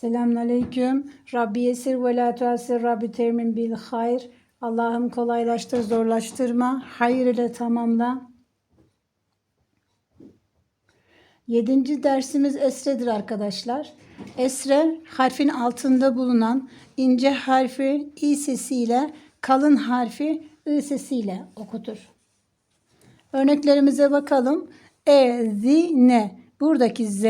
Selamünaleyküm. Rabbi yesir ve la tuasir. Rabbi termin bil hayr. Allah'ım kolaylaştır, zorlaştırma. Hayır ile tamamla. Yedinci dersimiz esredir arkadaşlar. Esre harfin altında bulunan ince harfi i sesiyle kalın harfi ı sesiyle okutur. Örneklerimize bakalım. E, zi, ne. Buradaki z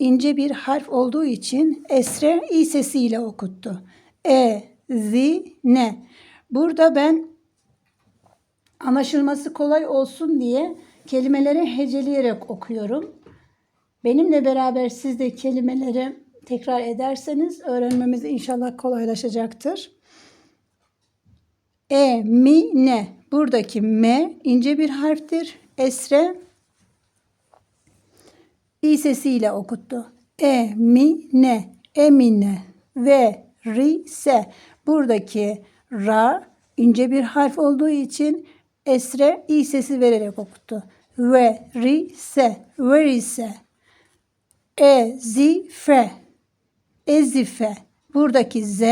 ince bir harf olduğu için esre i sesiyle okuttu. E, zi, ne. Burada ben anlaşılması kolay olsun diye kelimeleri heceleyerek okuyorum. Benimle beraber siz de kelimeleri tekrar ederseniz öğrenmemiz inşallah kolaylaşacaktır. E, mi, ne. Buradaki me ince bir harftir. Esre i sesiyle okuttu. E, mi, ne. Emine ve ri, se. Buradaki ra ince bir harf olduğu için esre i sesi vererek okuttu. Ve ri, se. Verise. Ezife. Ezife. Buradaki z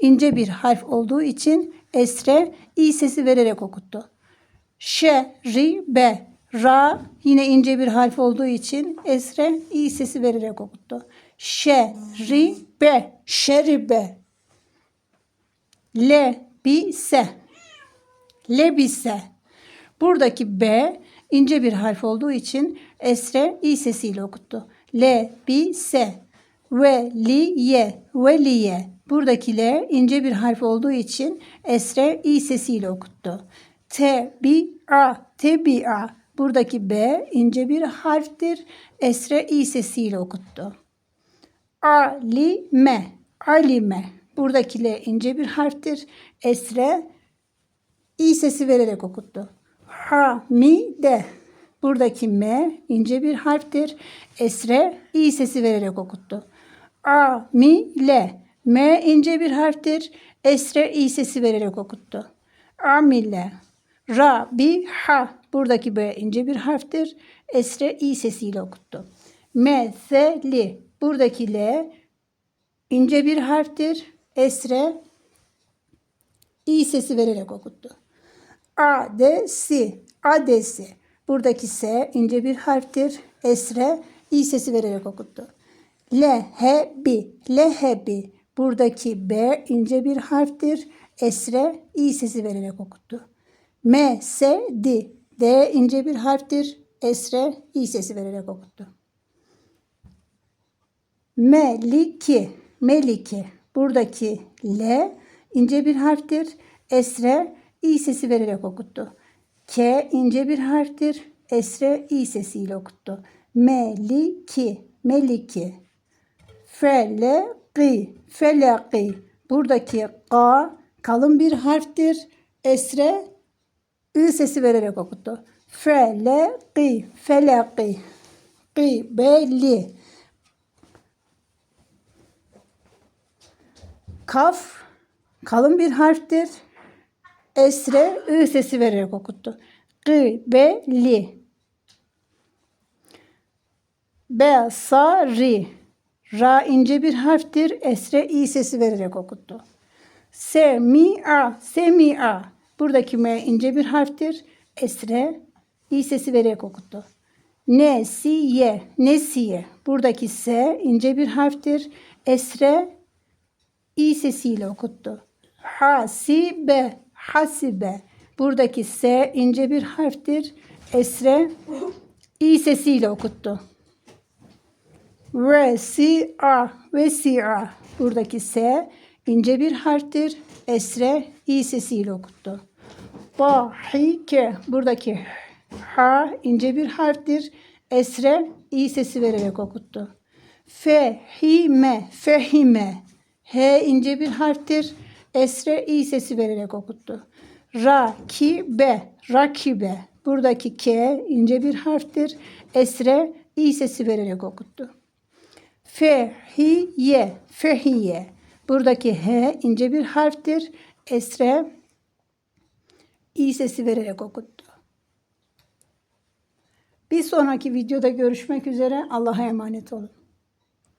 ince bir harf olduğu için esre i sesi vererek okuttu. Şeribe. Ra yine ince bir harf olduğu için esre i sesi vererek okuttu. Şeribe. Şeribe. Lebise. Lebise. Buradaki B ince bir harf olduğu için esre i sesiyle okuttu. Lebise. Veliye. Veliye. Buradaki L ince bir harf olduğu için esre i sesiyle okuttu. Tebi'a. Tebi'a. Buradaki B ince bir harftir. Esre i sesiyle okuttu. Alime. Alime. Buradaki L ince bir harftir. Esre i sesi vererek okuttu. Hamide. Buradaki M ince bir harftir. Esre i sesi vererek okuttu. Amile. M ince bir harftir. Esre i sesi vererek okuttu. Amile. Rabiha. Buradaki B ince bir harftir. Esre i sesiyle okuttu. Meseli. Buradaki L ince bir harftir. Esre i sesi vererek okuttu. Adesi. Adesi. Buradaki S ince bir harftir. Esre i sesi vererek okuttu. Lehebi. Lehebi. Buradaki B ince bir harftir. Esre i sesi vererek okuttu. Mesedi. D ince bir harftir. Esre i sesi vererek okuttu. Meliki. Meliki. Buradaki L ince bir harftir. Esre i sesi vererek okuttu. K ince bir harftir. Esre i sesiyle okuttu. Meliki. Meliki. Feleki. Feleki. Buradaki K kalın bir harftir. Esre i sesi vererek okuttu. Feleki. Feleki. Kibeli. Kaf kalın bir harftir. Esre ı sesi vererek okuttu. Gıbeli. Besari. Ra ince bir harftir. Esre i sesi vererek okuttu. Semi'a. Semi'a. Buradaki M ince bir harftir. Esre i sesi vererek okuttu. Nesiye. Nesiye. Buradaki S ince bir harftir. Esre i sesiyle okuttu. Hasibe. Hasibe. Buradaki S ince bir harftir. Esre i sesiyle okuttu. Vesi'a. Vesi'a. Buradaki S ince bir harftir. Esre i sesiyle okuttu. Dahike. Buradaki H ince bir harftir. Esre i sesi vererek okuttu. Fehime. Fehime. H ince bir harftir. Esre i sesi vererek okuttu. Rakibe. Rakibe. Buradaki K ince bir harftir. Esre i sesi vererek okuttu. Fehiye. Fehiye. Buradaki H ince bir harftir. Esre i sesi vererek okuttu. Bir sonraki videoda görüşmek üzere. Allah'a emanet olun.